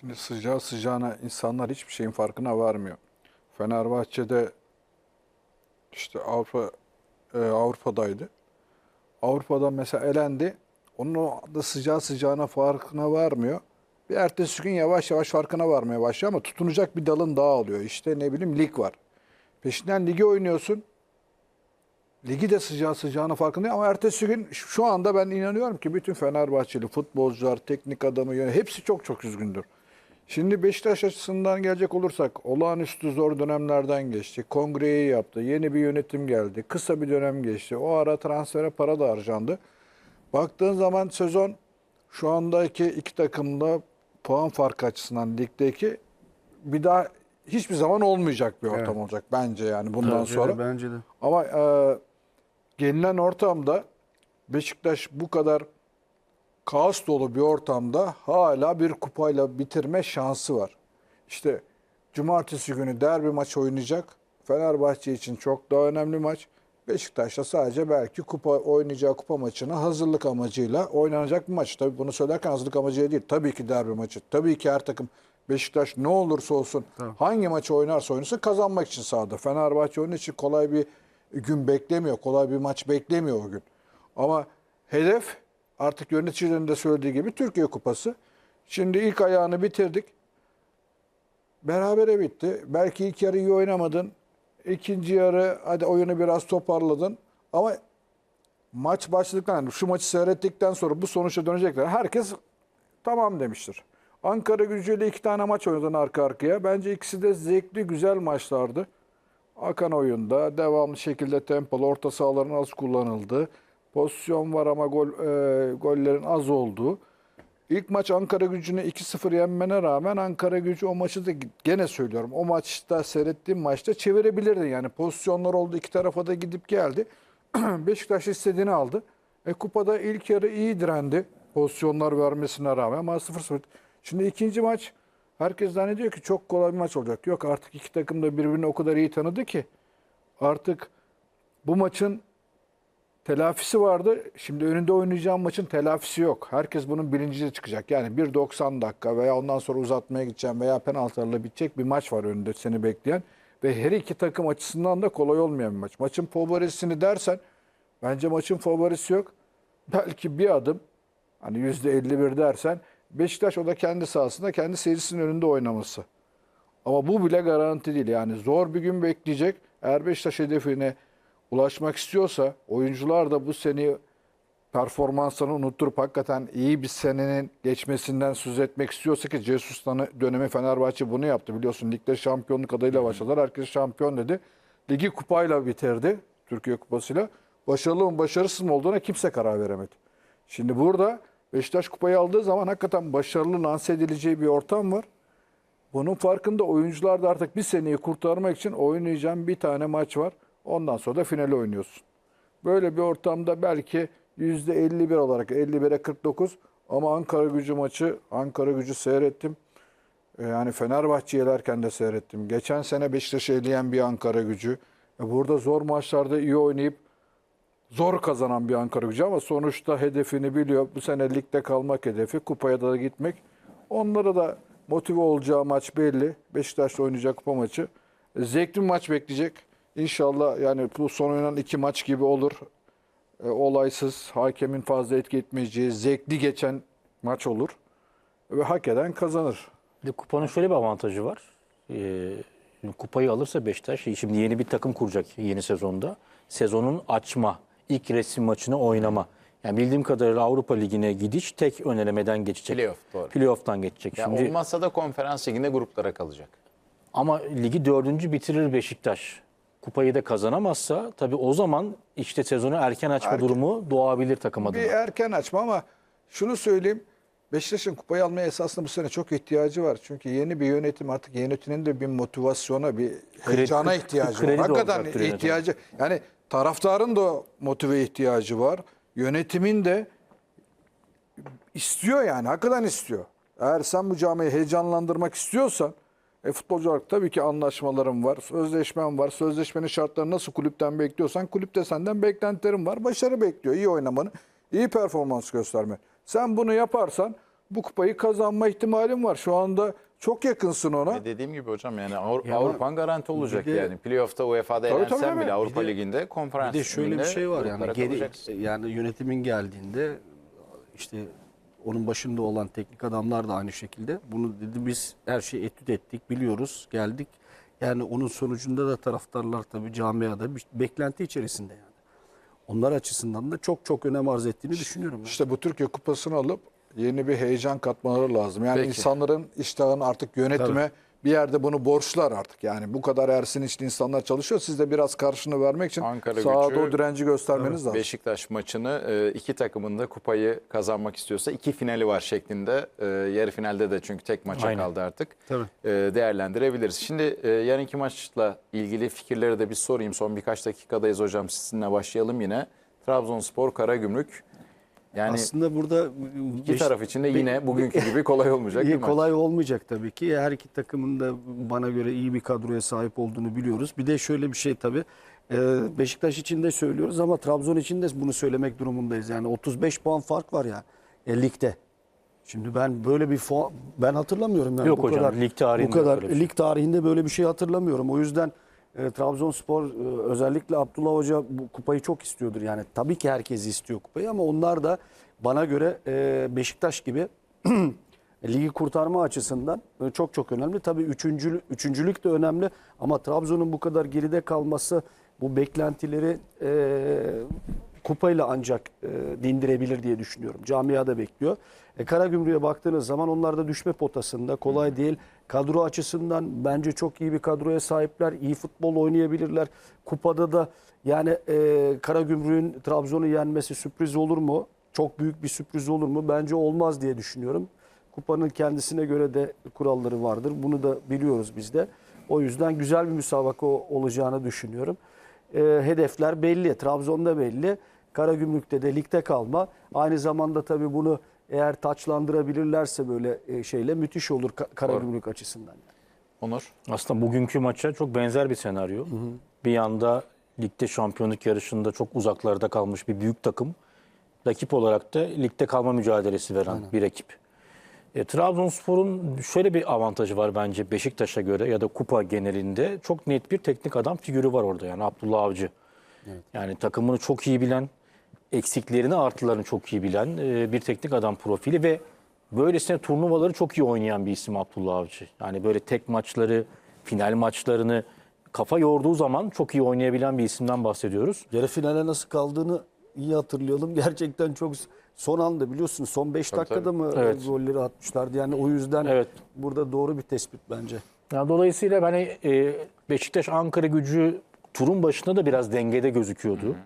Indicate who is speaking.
Speaker 1: Şimdi sıcağı sıcağına insanlar hiçbir şeyin farkına varmıyor. Fenerbahçe'de işte Avrupa e, Avrupa'daydı. Avrupa'da mesela elendi. Onun da sıcağı sıcağına farkına varmıyor. Bir ertesi gün yavaş yavaş farkına varmaya başlıyor ama tutunacak bir dalın daha alıyor. İşte ne bileyim lig var. Peşinden ligi oynuyorsun. Ligi de sıcağı sıcağına farkında ama ertesi gün şu anda ben inanıyorum ki bütün Fenerbahçeli futbolcular, teknik adamı, hepsi çok çok üzgündür. Şimdi Beşiktaş açısından gelecek olursak olağanüstü zor dönemlerden geçti. Kongreyi yaptı. Yeni bir yönetim geldi. Kısa bir dönem geçti. O ara transfere para da harcandı. Baktığın zaman sezon şu andaki iki takımda puan farkı açısından ligdeki bir daha hiçbir zaman olmayacak bir ortam
Speaker 2: Evet.
Speaker 1: olacak bence yani bundan
Speaker 2: Bence de,
Speaker 1: sonra.
Speaker 2: Bence de.
Speaker 1: Ama e, gelinen ortamda Beşiktaş bu kadar kaos dolu bir ortamda hala bir kupayla bitirme şansı var. İşte cumartesi günü derbi maç oynayacak. Fenerbahçe için çok daha önemli maç. Beşiktaş'ta sadece belki kupa oynayacağı kupa maçına hazırlık amacıyla oynanacak bir maç. Tabii bunu söylerken hazırlık amacıyla değil. Tabii ki derbi maçı. Tabii ki her takım Beşiktaş ne olursa olsun hangi maçı oynarsa oynasın kazanmak için sahada. Fenerbahçe onun için kolay bir gün beklemiyor. Kolay bir maç beklemiyor o gün. Ama hedef artık yöneticilerin de söylediği gibi Türkiye Kupası. Şimdi ilk ayağını bitirdik. Berabere bitti. Belki ilk yarı iyi oynamadın. İkinci yarı hadi oyunu biraz toparladın. Ama maç başladıktan yani şu maçı seyrettikten sonra bu sonuçta dönecekler. Herkes tamam demiştir. Ankara gücüyle iki tane maç oynadın arka arkaya. Bence ikisi de zevkli, güzel maçlardı. Akan oyunda devamlı şekilde tempolu orta sahaların az kullanıldı. Pozisyon var ama gol e, gollerin az olduğu. İlk maç Ankara gücünü 2-0 yenmene rağmen Ankara gücü o maçı da gene söylüyorum. O maçta seyrettiğim maçta çevirebilirdin. Yani pozisyonlar oldu iki tarafa da gidip geldi. Beşiktaş istediğini aldı. E, kupada ilk yarı iyi direndi. Pozisyonlar vermesine rağmen ama 0-0. Şimdi ikinci maç herkes zannediyor ki çok kolay bir maç olacak. Yok artık iki takım da birbirini o kadar iyi tanıdı ki artık bu maçın telafisi vardı. Şimdi önünde oynayacağım maçın telafisi yok. Herkes bunun bilinciyle çıkacak. Yani bir 90 dakika veya ondan sonra uzatmaya gideceğim veya penaltılarla bitecek bir maç var önünde seni bekleyen. Ve her iki takım açısından da kolay olmayan bir maç. Maçın favorisini dersen bence maçın favorisi yok. Belki bir adım hani %51 dersen Beşiktaş o da kendi sahasında kendi seyircisinin önünde oynaması. Ama bu bile garanti değil. Yani zor bir gün bekleyecek. Eğer Beşiktaş hedefine ulaşmak istiyorsa oyuncular da bu seni performanslarını unutturup hakikaten iyi bir senenin geçmesinden söz etmek istiyorsa ki Jesus dönemi Fenerbahçe bunu yaptı. Biliyorsun ligde şampiyonluk adayıyla başladılar. Herkes şampiyon dedi. Ligi kupayla bitirdi. Türkiye kupasıyla. Başarılı mı başarısız mı olduğuna kimse karar veremedi. Şimdi burada Beşiktaş kupayı aldığı zaman hakikaten başarılı lanse edileceği bir ortam var. Bunun farkında oyuncular da artık bir seneyi kurtarmak için oynayacağım bir tane maç var. Ondan sonra da finali oynuyorsun. Böyle bir ortamda belki %51 olarak 51'e 49 ama Ankara gücü maçı Ankara gücü seyrettim. Ee, Yani Fenerbahçe yelerken de seyrettim. Geçen sene Beşiktaş'ı eleyen bir Ankara gücü. E, Burada zor maçlarda iyi oynayıp zor kazanan bir Ankara gücü ama sonuçta hedefini biliyor. Bu sene ligde kalmak hedefi, kupaya da gitmek. Onlara da motive olacağı maç belli. Beşiktaş'la oynayacak kupa maçı. E, Zevkli bir maç bekleyecek. İnşallah yani bu son oynanan iki maç gibi olur. E, olaysız, hakemin fazla etki etmeyeceği, zevkli geçen maç olur. Ve hak eden kazanır.
Speaker 3: Bir de kupanın şöyle bir avantajı var. Ee, kupayı alırsa Beşiktaş, şimdi yeni bir takım kuracak yeni sezonda. Sezonun açma, ilk resim maçını oynama. Yani bildiğim kadarıyla Avrupa Ligi'ne gidiş tek önelemeden geçecek.
Speaker 4: Playoff, doğru.
Speaker 3: Playoff'tan geçecek.
Speaker 4: Ya
Speaker 3: Şimdi,
Speaker 4: olmazsa da konferans liginde gruplara kalacak.
Speaker 3: ama ligi dördüncü bitirir Beşiktaş. Kupayı da kazanamazsa tabii o zaman işte sezonu erken açma
Speaker 1: Erken.
Speaker 3: durumu doğabilir takım adına.
Speaker 1: Bir erken açma ama şunu söyleyeyim. Beşiktaş'ın kupayı almaya esasında bu sene çok ihtiyacı var. Çünkü yeni bir yönetim artık yönetimin de bir motivasyona, bir heyecana
Speaker 3: kredi-
Speaker 1: ihtiyacı
Speaker 3: kredi
Speaker 1: var. Hakikaten
Speaker 3: yönetim.
Speaker 1: ihtiyacı. Yani taraftarın da motive ihtiyacı var. Yönetimin de istiyor yani. Hakikaten istiyor. Eğer sen bu camiyi heyecanlandırmak istiyorsan e, futbolcu olarak tabii ki anlaşmalarım var, sözleşmem var. Sözleşmenin şartlarını nasıl kulüpten bekliyorsan kulüpte senden beklentilerim var. Başarı bekliyor, iyi oynamanı, iyi performans gösterme. Sen bunu yaparsan bu kupayı kazanma ihtimalin var. Şu anda çok yakınsın ona.
Speaker 4: E dediğim gibi hocam yani Avru-
Speaker 2: Ya
Speaker 4: Avrupa'nın garanti olacak
Speaker 2: de-
Speaker 4: yani. Playoff'ta UEFA'da
Speaker 1: Tabii,
Speaker 4: elensen
Speaker 1: tabii, tabii.
Speaker 4: bile Avrupa
Speaker 2: Bir de-
Speaker 4: Ligi'nde konferans
Speaker 2: Bir de şöyle bir şey var yani geri yani yönetimin geldiğinde işte onun başında olan teknik adamlar da aynı şekilde bunu dedi biz her şeyi etüt ettik biliyoruz geldik. Yani onun sonucunda da taraftarlar tabii camiada bir beklenti içerisinde yani. Onlar açısından da çok çok önem arz ettiğini düşünüyorum. ben.
Speaker 1: İşte bu Türkiye Kupası'nı alıp yeni bir heyecan katmaları lazım. Yani
Speaker 4: Peki.
Speaker 1: insanların iştahını artık yönetime bir yerde bunu borçlar artık. Yani bu kadar Ersin içli insanlar çalışıyor. Siz de biraz karşını vermek için
Speaker 4: Ankara
Speaker 1: sahada
Speaker 4: gücü-
Speaker 1: o direnci göstermeniz lazım.
Speaker 4: Beşiktaş maçını e, iki takımın da kupayı kazanmak istiyorsa iki finali var şeklinde. E, Yarı finalde de çünkü tek maça
Speaker 3: Aynen.
Speaker 4: kaldı artık.
Speaker 2: Tabii.
Speaker 4: E, Değerlendirebiliriz. Şimdi yarınki maçla ilgili fikirleri de bir sorayım. Son birkaç dakikadayız hocam. Sizinle başlayalım yine. Trabzonspor, Karagümrük. Yani
Speaker 2: Aslında burada
Speaker 4: iki
Speaker 2: beş-
Speaker 4: taraf için de yine bugünkü gibi kolay olmayacak
Speaker 2: İyi
Speaker 4: bir maç.
Speaker 2: kolay olmayacak tabii ki. Her iki takımın da bana göre iyi bir kadroya sahip olduğunu biliyoruz. Bir de şöyle bir şey tabii. e, Beşiktaş için de söylüyoruz ama Trabzon için de bunu söylemek durumundayız. Yani 35 puan fark var ya e, ligde. Şimdi ben böyle bir ben hatırlamıyorum yani
Speaker 3: Yok
Speaker 2: bu
Speaker 3: hocam,
Speaker 2: kadar
Speaker 3: lig tarihinde
Speaker 2: bu kadar
Speaker 3: şey.
Speaker 2: lig tarihinde böyle bir şey hatırlamıyorum. O yüzden e, Trabzonspor e, özellikle Abdullah Hoca bu kupayı çok istiyordur. Yani tabii ki herkes istiyor kupayı ama onlar da bana göre e, Beşiktaş gibi ligi kurtarma açısından e, çok çok önemli. Tabii üçüncülük, üçüncülük de önemli ama Trabzon'un bu kadar geride kalması bu beklentileri e, kupayla ancak e, dindirebilir diye düşünüyorum. Camia da bekliyor. E, Karagümrük'e baktığınız zaman onlar da düşme potasında kolay değil. Kadro açısından bence çok iyi bir kadroya sahipler. İyi futbol oynayabilirler. Kupada da yani e, Karagümrük'ün Trabzon'u yenmesi sürpriz olur mu? Çok büyük bir sürpriz olur mu? Bence olmaz diye düşünüyorum. Kupanın kendisine göre de kuralları vardır. Bunu da biliyoruz biz de. O yüzden güzel bir müsabaka olacağını düşünüyorum. E, hedefler belli. Trabzon'da belli. Karagümrük'te de ligde kalma. Aynı zamanda tabii bunu eğer taçlandırabilirlerse böyle e, şeyle müthiş olur Ka- Karagümrük açısından.
Speaker 4: Onur.
Speaker 3: Aslında bugünkü maça çok benzer bir senaryo. Bir yanda ligde şampiyonluk yarışında çok uzaklarda kalmış bir büyük takım. Rakip olarak da ligde kalma mücadelesi veren bir ekip. E, Trabzonspor'un şöyle bir avantajı var bence Beşiktaş'a göre ya da kupa genelinde. Çok net bir teknik adam figürü var orada yani Abdullah Avcı. Yani takımını çok iyi bilen, eksiklerini artılarını çok iyi bilen e, bir teknik adam profili ve böylesine turnuvaları çok iyi oynayan bir isim Abdullah Avcı. Yani böyle tek maçları, final maçlarını kafa yorduğu zaman çok iyi oynayabilen bir isimden bahsediyoruz.
Speaker 2: Yarı finale nasıl kaldığını iyi hatırlayalım. Gerçekten çok son anda biliyorsun son 5
Speaker 4: Tabii,
Speaker 2: dakikada mı e,
Speaker 3: Evet.
Speaker 2: golleri atmışlardı. Yani o yüzden
Speaker 3: Evet.
Speaker 2: burada doğru bir tespit bence.
Speaker 3: Yani dolayısıyla ben e, Beşiktaş Ankara gücü turun başında da biraz dengede gözüküyordu.